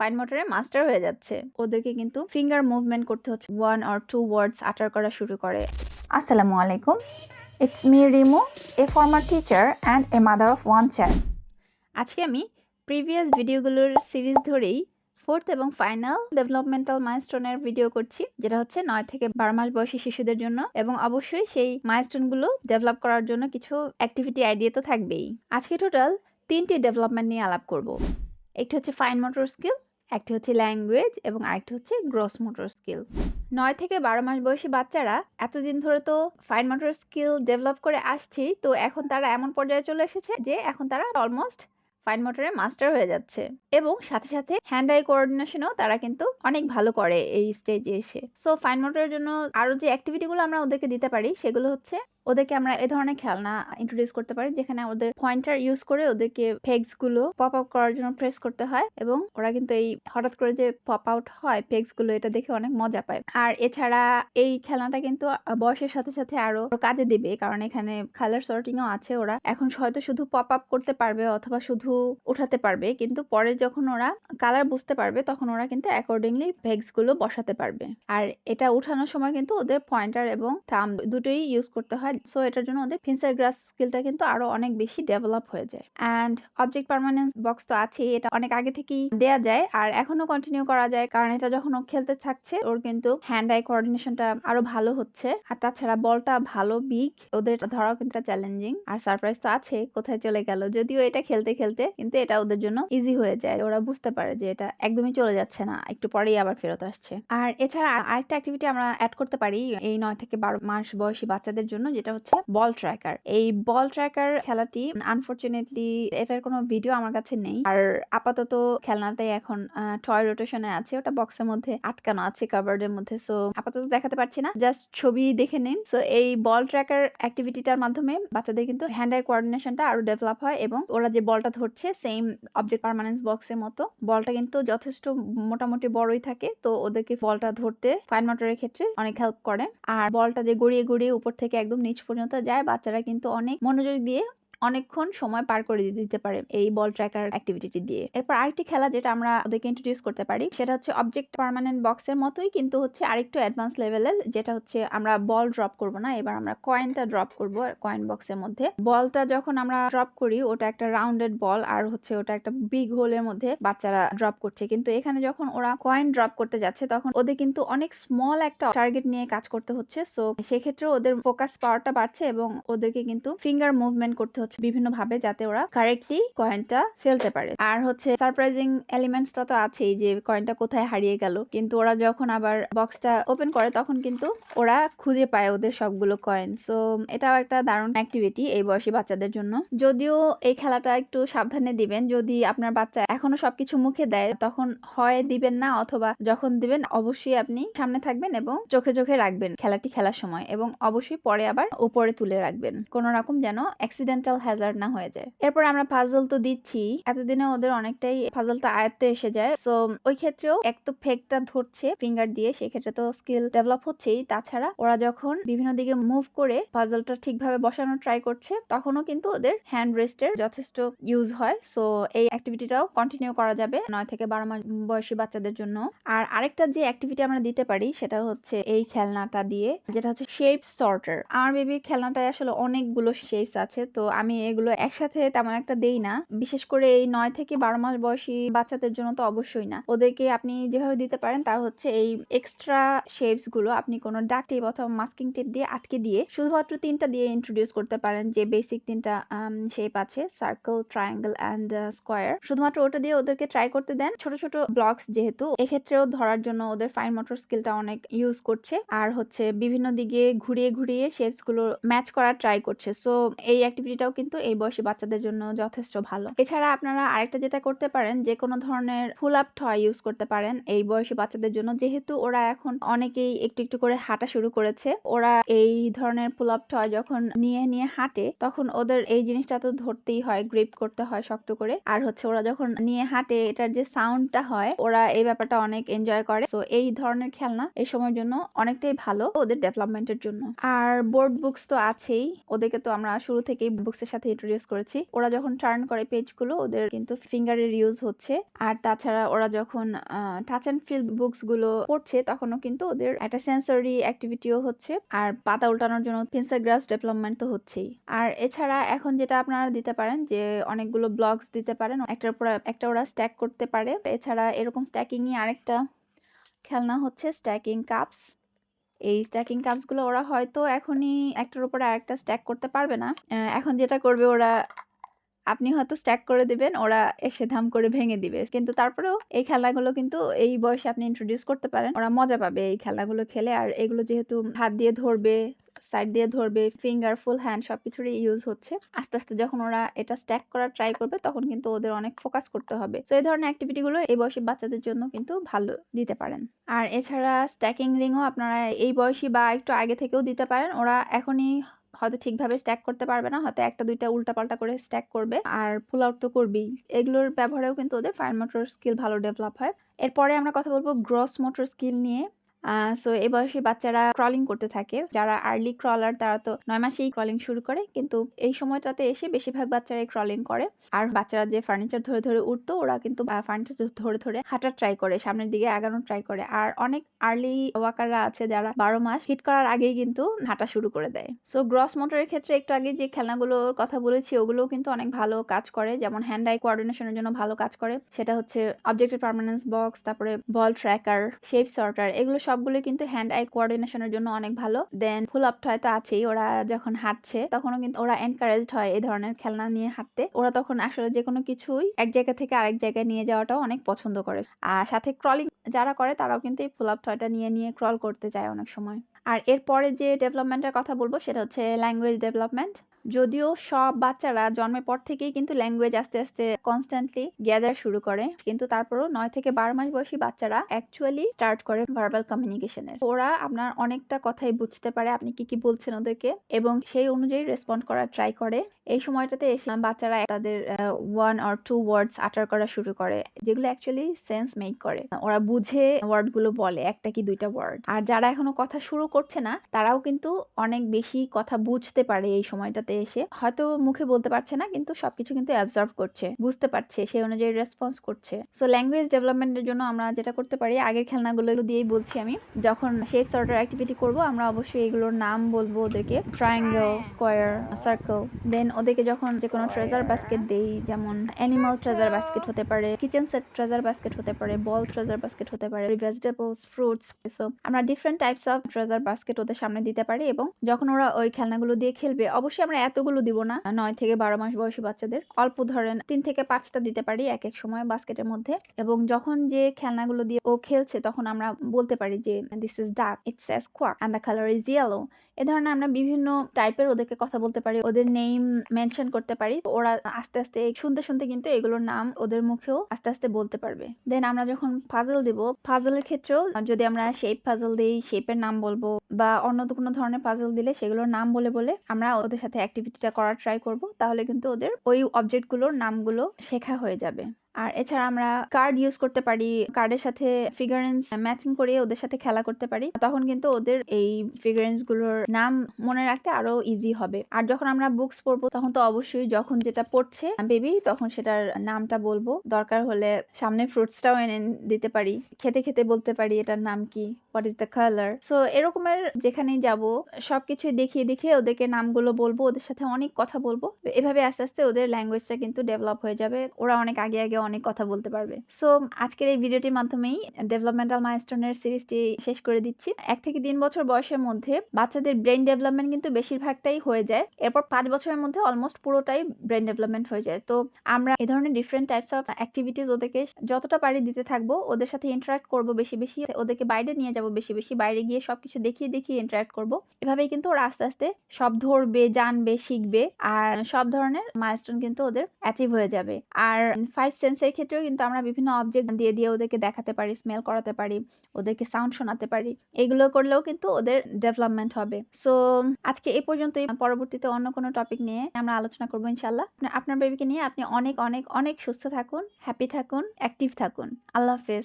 Fine মোটরে master হয়ে যাচ্ছে। ওদেরকে কিন্তু ফিঙ্গার মুভমেন্ট করতে হচ্ছে। ওয়ান অর টু ওয়ার্ডস আটার করা শুরু করে। আসসালামু আলাইকুম। It's me Rimu a former teacher and a mother of one child আজকে আমি প্রিভিয়াস ভিডিওগুলোর সিরিজ ধরেই ফোর্থ এবং ফাইনাল ডেভেলপমেন্টাল মাইলস্টোনের ভিডিও করছি, যেটা হচ্ছে নয় থেকে বারো মাস বয়সী শিশুদের জন্য এবং অবশ্যই সেই মাইলস্টোনগুলো ডেভেলপ করার জন্য কিছু অ্যাক্টিভিটি আইডিয়া তো থাকবেই। আজকে টোটাল তিনটি ডেভেলপমেন্ট নিয়ে আলাপ করব। একটি হচ্ছে ফাইন মোটর স্কিল একটি হচ্ছে ল্যাঙ্গুয়েজ এবং আরেকটি হচ্ছে গ্রস মোটর স্কিল। নয় থেকে বারো মাস বয়সী বাচ্চারা এতদিন ধরে তো ফাইন মোটর স্কিল ডেভেলপ করে আসছেই তো এখন তারা এমন পর্যায়ে চলে এসেছে যে এখন তারা অলমোস্ট ফাইন মোটরে মাস্টার হয়ে যাচ্ছে। এবং সাথে সাথে হ্যান্ড আই কোঅর্ডিনেশনও তারা কিন্তু অনেক ভালো করে এই স্টেজে এসে। সো ফাইন মোটরের জন্য আরও যে অ্যাক্টিভিটিগুলো আমরা ওদেরকে দিতে পারি, সেগুলো হচ্ছে ওদেরকে আমরা এ ধরনের খেলনা ইন্ট্রোডিউস করতে পারি, যেখানে ওদের পয়েন্টার ইউজ করে ওদেরকে পেগসগুলো পপ আউট করার জন্য প্রেস করতে হয় এবং ওরা কিন্তু এই হঠাৎ করে যে পপ আউট হয় পেগসগুলো এটা দেখে অনেক মজা পায়। আর এছাড়া এই খেলনাটা কিন্তু বয়সের সাথে সাথে আরও কাজে দিবে, কারণ এখানে কালার সর্টিংও আছে, ওরা এখন হয়তো শুধু পপ আপ করতে পারবে অথবা শুধু উঠাতে পারবে, কিন্তু পরে যখন ওরা কালার বুঝতে পারবে, তখন ওরা কিন্তু অ্যাকর্ডিংলি পেগসগুলো বসাতে পারবে। আর এটা উঠানোর সময় কিন্তু ওদের পয়েন্টার এবং থাম দুটোই ইউজ করতে হয় সো এটার জন্য ওদের ফিন্সার গ্রাফ স্কিলটা কিন্তু আরও অনেক বেশি ডেভেলপ হয়ে যায়। অ্যান্ড অবজেক্ট পারমানেন্স বক্স তো আছেই, এটা অনেক আগে থেকেই দেয়া যায় আর এখনও কন্টিনিউ করা যায় কারণ এটা যখন ও খেলতে থাকছে, ওর কিন্তু হ্যান্ড আই কোঅর্ডিনেশনটা আরও ভালো হচ্ছে। আর তাছাড়া বলটা ভালো বিগ ওদের ধরাও কিন্তু চ্যালেঞ্জিং আর সারপ্রাইজ তো আছে, কোথায় চলে গেল? যদিও এটা খেলতে খেলতে কিন্তু এটা ওদের জন্য ইজি হয়ে যায়। ওরা বুঝতে পারে যে এটা একদমই চলে যাচ্ছে না, একটু পরেই আবার ফেরত আসছে। আর এছাড়া আরেকটা অ্যাক্টিভিটি আমরা অ্যাড করতে পারি এই নয় থেকে বারো মাস বয়সী বাচ্চাদের জন্য যেটা হচ্ছে বল ট্র্যাকার এই বল ট্র্যাকার খেলাটি আনফরচুনেটলি এটার কোনো ভিডিও আমার কাছে নেই। আর আপাতত খেলনাটাই এখন টয় রোটেশনে আছে। ওটা বক্সের মধ্যে আটকানো আছে কাবার্ডের মধ্যে। সো আপাতত দেখাতে পারছি না। জাস্ট ছবি দেখে নিন। সো এই বল ট্র্যাকার অ্যাক্টিভিটিটার মাধ্যমে বাচ্চাদের কিন্তু হ্যান্ড আই কোঅর্ডিনেশনটা আরও ডেভেলপ হয় এবং ওরা যে বলটা ধরছে সেম অবজেক্ট পারমানেন্স বক্সের মতো বলটা কিন্তু যথেষ্ট মোটামুটি বড়ই থাকে। তো ওদেরকে বলটা ধরতে ফাইন মোটরের ক্ষেত্রে অনেক হেল্প করে। আর বলটা যে গড়িয়ে গড়িয়ে উপর থেকে একদম নিচ পর্যন্ত যায়। বাচ্চারা কিন্তু অনেক মনোযোগ দিয়ে অনেকক্ষণ সময় পার করে দিতে পারে এই বল ট্র্যাকার অ্যাক্টিভিটি দিয়ে। এরপর আরেকটি খেলা যেটা আমরা ওদেরকে ইন্ট্রোডিউস করতে পারি, সেটা হচ্ছে অবজেক্ট পার্মানেন্ট বক্সের মতোই, কিন্তু হচ্ছে আরেকটু অ্যাডভান্স লেভেলের যেটা হচ্ছে আমরা বল ড্রপ করব না, এবার আমরা কয়েনটা ড্রপ করব কয়েন বক্সের মধ্যে। বলটা যখন আমরা ড্রপ করি, ওটা একটা রাউন্ডেড বল আর হচ্ছে ওটা একটা বিগ হোলের মধ্যে বাচ্চারা ড্রপ করছে। কিন্তু এখানে যখন ওরা কয়েন ড্রপ করতে যাচ্ছে, তখন ওদের কিন্তু অনেক স্মল একটা টার্গেট নিয়ে কাজ করতে হচ্ছে। সো সেক্ষেত্রে ওদের ফোকাস পাওয়ারটা বাড়ছে এবং ওদেরকে কিন্তু ফিঙ্গার মুভমেন্ট করতে হচ্ছে। বিভিন্ন ভাবে যাতে ওরা কারেক্টলি কয়েনটা ফেলতে পারে। আর হচ্ছে সারপ্রাইজিং এলিমেন্টসটা তো আছেই যে কয়েনটা কোথায় হারিয়ে গেল। কিন্তু ওরা যখন আবার বক্সটা ওপেন করে, তখন কিন্তু ওরা খুঁজে পায় ওদের সবগুলো কয়েন সো এটাও একটা দারুণ অ্যাক্টিভিটি এই বয়সী বাচ্চাদের জন্য। যদিও এই খেলাটা একটু সাবধানে দিবেন। যদি আপনার বাচ্চা এখনও সবকিছু মুখে দেয়, তখন হয় দিবেন না অথবা যখন দিবেন, অবশ্যই আপনি সামনে থাকবেন এবং চোখে চোখে রাখবেন খেলাটি খেলার সময়। এবং অবশ্যই পরে আবার উপরে তুলে রাখবেন। কোন রকম যেন অ্যাক্সিডেন্টাল হ্যাজার্ড না হয়ে যায়। এরপর আমরা পাজল তো দিচ্ছি। এতদিনে ওদের অনেকটাই পাজলটা আয়ত্তে এসে যায়। সো ওই ক্ষেত্রেও এক তো ফেকটা ধরছে ফিঙ্গার দিয়ে, সেক্ষেত্রে তো স্কিল ডেভেলপ হচ্ছেই। তাছাড়া ওরা যখন বিভিন্ন দিকে মুভ করে পাজলটা ঠিকভাবে বসানোর ট্রাই করছে, তখনও কিন্তু ওদের হ্যান্ড রেস্টের যথেষ্ট ইউজ হয়। সো এই অ্যাক্টিভিটিটাও কন্টিনিউ করা যাবে নয় থেকে বারো মাস বয়সী বাচ্চাদের জন্য। আর আরেকটা যে অ্যাক্টিভিটি আমরা দিতে পারি, সেটা হচ্ছে এই খেলনাটা দিয়ে, যেটা হচ্ছে শেপ সর্টার আমার বেবির খেলনাটায় আসলে অনেকগুলো শেপস আছে। তো আমি এগুলো একসাথে তেমন একটা দেই না। বিশেষ করে এই নয় থেকে বারো মাস বয়সী বাচ্চাদের জন্য তো অবশ্যই না। ওদেরকে আপনি যেভাবে দিতে পারেন তা হচ্ছে এই এক্সট্রা শেপসগুলো আপনি কোনো ডাক টেপ অথবা মাস্কিং টেপ দিয়ে আটকে দিয়ে শুধুমাত্র তিনটা দিয়ে ইন্ট্রোডিউস করতে পারেন যে বেসিক তিনটা শেপ আছে সার্কেল ট্রায়াঙ্গেল অ্যান্ড স্কোয়ার শুধুমাত্র ওটা দিয়ে ওদেরকে ট্রাই করতে দেন। ছোট ছোট ব্লকস যেহেতু, এক্ষেত্রেও ধরার জন্য ওদের ফাইন মোটর স্কিলটা অনেক ইউজ করছে। আর হচ্ছে বিভিন্ন দিকে ঘুরিয়ে ঘুরিয়ে শেপসগুলো ম্যাচ করার ট্রাই করছে। সো এই অ্যাক্টিভিটিটাও কিন্তু এই বয়সী বাচ্চাদের জন্য যথেষ্ট ভালো। এছাড়া আপনারা আরেকটা যেটা করতে পারেন, যে কোনো ধরনের ফুল আপ টয় ইউজ করতে পারেন এই বয়সী বাচ্চাদের জন্য। যেহেতু ওরা এখন অনেকেই একটু একটু করে হাঁটা শুরু করেছে, ওরা এই ধরনের ফুল আপ টয় যখন নিয়ে নিয়ে হাঁটে, তখন ওদের এই জিনিসটা তো ধরতেই হয় গ্রিপ করতে হয় শক্ত করে। আর হচ্ছে ওরা যখন নিয়ে হাঁটে, এটার যে সাউন্ডটা হয়, ওরা এই ব্যাপারটা অনেক এনজয় করে। তো এই ধরনের খেলনা এই সময়ের জন্য অনেকটাই ভালো ওদের ডেভেলপমেন্টের জন্য। আর বোর্ড বুকস তো আছেই, ওদেরকে তো আমরা শুরু থেকেই বুকস এর সাথে ইন্ট্রোডিউস করেছি। ওরা যখন টার্ন করে পেজগুলো ওদের কিন্তু ফিঙ্গারের ইউজ হচ্ছে। আর তাছাড়া ওরা যখন টাচ অ্যান্ড ফিল বুকসগুলো পড়ছে, তখনও কিন্তু ওদের একটা সেন্সরি অ্যাক্টিভিটিও হচ্ছে। আর পাতা উল্টানোর জন্য পেন্সিল গ্রাস ডেভেলপমেন্ট তো হচ্ছেই। আর এছাড়া এখন যেটা আপনারা দিতে পারেন, যে অনেকগুলো ব্লগস দিতে পারেন, একটার পর একটা ওরা স্ট্যাক করতে পারে। এছাড়া এরকম স্ট্যাকিংই আরেকটা খেলনা হচ্ছে স্ট্যাকিং কাপস এই স্ট্যাকিং কাজগুলো ওরা হয়তো এখনই একটার উপর আরেকটা স্ট্যাক করতে পারবে না। এখন যেটা করবে ওরা, আপনি হয়তো স্ট্যাক করে দিবেন, ওরা এসে ধাম করে ভেঙে দিবে। কিন্তু তারপরেও এই খেলাগুলো কিন্তু এই বয়সে আপনি ইন্ট্রোডিউস করতে পারেন। ওরা মজা পাবে এই খেলাগুলো খেলে। আর এগুলো যেহেতু হাত দিয়ে ধরবে সাইড দিয়ে ধরবে ফিঙ্গার ফুল হ্যান্ড সবকিছুরই ইউজ হচ্ছে। আস্তে আস্তে যখন ওরা এটা স্ট্যাক করার ট্রাই করবে, তখন কিন্তু ওদের অনেক ফোকাস করতে হবে। তো এই ধরনের অ্যাক্টিভিটিগুলো এই বয়সী বাচ্চাদের জন্য কিন্তু ভালো দিতে পারেন। আর এছাড়া স্ট্যাকিং রিংও আপনারা এই বয়সী বা একটু আগে থেকেও দিতে পারেন। ওরা এখনই হয়তো ঠিকভাবে স্ট্যাক করতে পারবে না, হয়তো একটা, দুইটা উল্টাপাল্টা করে স্ট্যাক করবে। আর ফুল আউট তো করবেই। এগুলোর ব্যবহারেও কিন্তু ওদের ফাইন মোটর স্কিল ভালো ডেভেলপ হয়। এরপরে আমরা কথা বলব গ্রস মোটর স্কিল নিয়ে। সো এই বয়সী বাচ্চারা ক্রলিং করতে থাকে। যারা আর্লি ক্রলার তারা তো নয় মাসেই ক্রলিং শুরু করে, কিন্তু এই সময়টাতে এসে বেশিরভাগ বাচ্চারাই ক্রলিং করে। আর বাচ্চারা যে ফার্নিচার ধরে ধরে উঠতো, ওরা কিন্তু ফার্নিচার ধরে ধরে হাঁটার ট্রাই করে, সামনের দিকে আগানোর ট্রাই করে। আর অনেক আর্লি ওয়াকাররা আছে যারা বারো মাস হিট করার আগেই কিন্তু হাঁটা শুরু করে দেয়। সো গ্রস মোটরের ক্ষেত্রে একটু আগে যে খেলনাগুলোর কথা বলেছি, ওগুলোও কিন্তু অনেক ভালো কাজ করে। যেমন হ্যান্ড আই কোঅর্ডিনেশনের জন্য ভালো কাজ করে। সেটা হচ্ছে অবজেক্টিভ পারমানেন্স বক্স তারপরে বল ট্র্যাকার শেপ সর্টার এগুলো সবগুলো কিন্তু হ্যান্ড আই কোঅর্ডিনেশনের জন্য অনেক ভালো। দেন ফুল আপ টয় তো আছেই, ওরা যখন হাঁটছে, তখনও কিন্তু ওরা এনকারেজড হয় এই ধরনের খেলনা নিয়ে হাঁটতে। ওরা তখন আসলে যে কোনো কিছুই এক জায়গা থেকে আরেক জায়গায় নিয়ে যাওয়াটাও অনেক পছন্দ করে। আর সাথে ক্রলিং যারা করে, তারাও কিন্তু এই ফুল আপ টয়টা নিয়ে নিয়ে ক্রল করতে চায় অনেক সময়। আর এরপরে যে ডেভেলপমেন্টের কথা বলব, সেটা হচ্ছে ল্যাঙ্গুয়েজ ডেভেলপমেন্ট যদিও সব বাচ্চারা জন্মের পর থেকেই কিন্তু ল্যাঙ্গুয়েজ আস্তে আস্তে কনস্ট্যান্টলি গ্যাদার শুরু করে। কিন্তু তারপরও নয় থেকে বারো মাস বয়সী বাচ্চারা অ্যাকচুয়ালি স্টার্ট করে ভার্বাল কমিউনিকেশনের ওরা আপনার অনেকটা কথাই বুঝতে পারে, আপনি কি কি বলছেন ওদেরকে এবং সেই অনুযায়ী রেসপন্ড করার ট্রাই করে। এই সময়টাতে এসে বাচ্চারা তাদের ওয়ান অর টু ওয়ার্ডস আটার করা শুরু করে, যেগুলো অ্যাকচুয়ালি সেন্স মেক করে। ওরা বুঝে ওয়ার্ডগুলো বলে, একটা কি দুইটা ওয়ার্ড আর যারা এখনও কথা শুরু করছে না, তারাও কিন্তু অনেক বেশি কথা বুঝতে পারে এই সময়টাতে এসে। হয়তো মুখে বলতে পারছে না, কিন্তু সবকিছু কিন্তু অ্যাবজর্ভ করছে, বুঝতে পারছে, সেই অনুযায়ী রেসপন্স করছে। সো ল্যাঙ্গুয়েজ ডেভেলপমেন্টের জন্য আমরা যেটা করতে পারি, আগের খেলনাগুলো দিয়েই বলছি আমি, যখন শেপ সর্টার অ্যাক্টিভিটি করব, আমরা অবশ্যই এগুলোর নাম বলব ওদেরকে ট্রায়াঙ্গেল স্কোয়ার সার্কেল দেন ওদেরকে যখন যে কোনো ট্রেজার বাস্কেট দেই যেমন অ্যানিমাল ট্রেজার বাস্কেট হতে পারে কিচেন সেট ট্রেজার বাস্কেট হতে পারে বল ট্রেজার বাস্কেট হতে পারে ভেজিটেবলস ফ্রুটস সো আমরা different types of treasure basket ওদের সামনে দিতে পারি এবং যখন ওরা ওই খেলনাগুলো দিয়ে খেলবে অবশ্যই আমরা এতগুলো দিব না নয় থেকে বারো মাস বয়সী বাচ্চাদের। অল্প ধরেন তিন থেকে পাঁচটা দিতে পারি এক এক সময় বাস্কেটের মধ্যে এবং যখন যে খেলনাগুলো দিয়ে ও খেলছে তখন আমরা বলতে পারি যে this is duck it's S quack and the colour is yellow এ ধরনের আমরা বিভিন্ন টাইপের ওদেরকে কথা বলতে পারি ওদের নেম মেনশন করতে পারি। ওরা আস্তে আস্তে শুনতে শুনতে কিন্তু এগুলোর নাম ওদের মুখেও আস্তে আস্তে বলতে পারবে। দেন আমরা যখন পাজল দিব পাজলের ক্ষেত্রেও যদি আমরা শেপ পাজল দিই শেপের নাম বলব বা অন্য কোনো ধরনের পাজল দিলে সেগুলোর নাম বলে বলে আমরা ওদের সাথে অ্যাক্টিভিটিটা করার ট্রাই করব, তাহলে কিন্তু ওদের ওই অবজেক্টগুলোর নামগুলো শেখা হয়ে যাবে। আর এছাড়া আমরা কার্ড ইউজ করতে পারি কার্ডের সাথে ফিগারেন্স ম্যাচিং করে ওদের সাথে খেলা করতে পারি। তখন কিন্তু ওদের এই ফিগারেন্সগুলোর নাম মনে রাখতে আরও ইজি হবে। আর যখন আমরা বুকস পড়ব, তখন তো অবশ্যই যখন যেটা পড়ছে বেবি তখন সেটার নামটা বলব। দরকার হলে সামনে ফ্রুটসটাও এনে দিতে পারি। খেতে খেতে বলতে পারি এটার নাম কি what is the colour so এরকমের যেখানেই যাব সবকিছু দেখিয়ে দেখিয়ে ওদেরকে নামগুলো বলব, ওদের সাথে অনেক কথা বলব। এভাবে আস্তে আস্তে ওদের ল্যাঙ্গুয়েজটা কিন্তু ডেভেলপ হয়ে যাবে। ওরা অনেক আগে আগে অনেক কথা বলতে পারবে। সো আজকের এই ভিডিওটির মাধ্যমেই ডেভেলপমেন্টাল মাইলস্টোনের সিরিজটি শেষ করে দিচ্ছি। এক থেকে তিন বছর বয়সের মধ্যে বাচ্চাদের ব্রেন ডেভেলপমেন্ট কিন্তু বেশিরভাগটাই হয়ে যায়। এরপর পাঁচ বছরের মধ্যে অলমোস্ট পুরোটাই ব্রেন ডেভেলপমেন্ট হয়ে যায়। তো, আমরা এই ধরনের ডিফারেন্ট টাইপস অফ অ্যাক্টিভিটিস ওদেরকে যতটা পারি দিতে থাকব, ওদের সাথে ইন্টারাক্ট করব বেশি বেশি। ওদেরকে বাইরে নিয়ে যাব বেশি বেশি। বাইরে গিয়ে সবকিছু দেখিয়ে দেখিয়ে ইন্টারাক্ট করব। এভাবেই কিন্তু ওরা আস্তে আস্তে সব ধরবে, জানবে, শিখবে। আর সব ধরনের মাইলস্টোন কিন্তু ওদের অ্যাচিভ হয়ে যাবে। আর ফাইভ সেন্সের ক্ষেত্রেও কিন্তু আমরা বিভিন্ন অবজেক্ট দিয়ে দিয়ে ওদেরকে দেখাতে পারি স্মেল করাতে পারি, ওদেরকে সাউন্ড শোনাতে পারি। এগুলো করলেও কিন্তু ওদের ডেভেলপমেন্ট হবে। সো আজকে এই পর্যন্তই। পরবর্তীতে অন্য কোনো টপিক নিয়ে আমরা আলোচনা করব ইনশাল্লাহ আপনার বেবিকে নিয়ে আপনি অনেক অনেক অনেক সুস্থ থাকুন হ্যাপি থাকুন অ্যাক্টিভ থাকুন। আল্লাহ হাফেজ।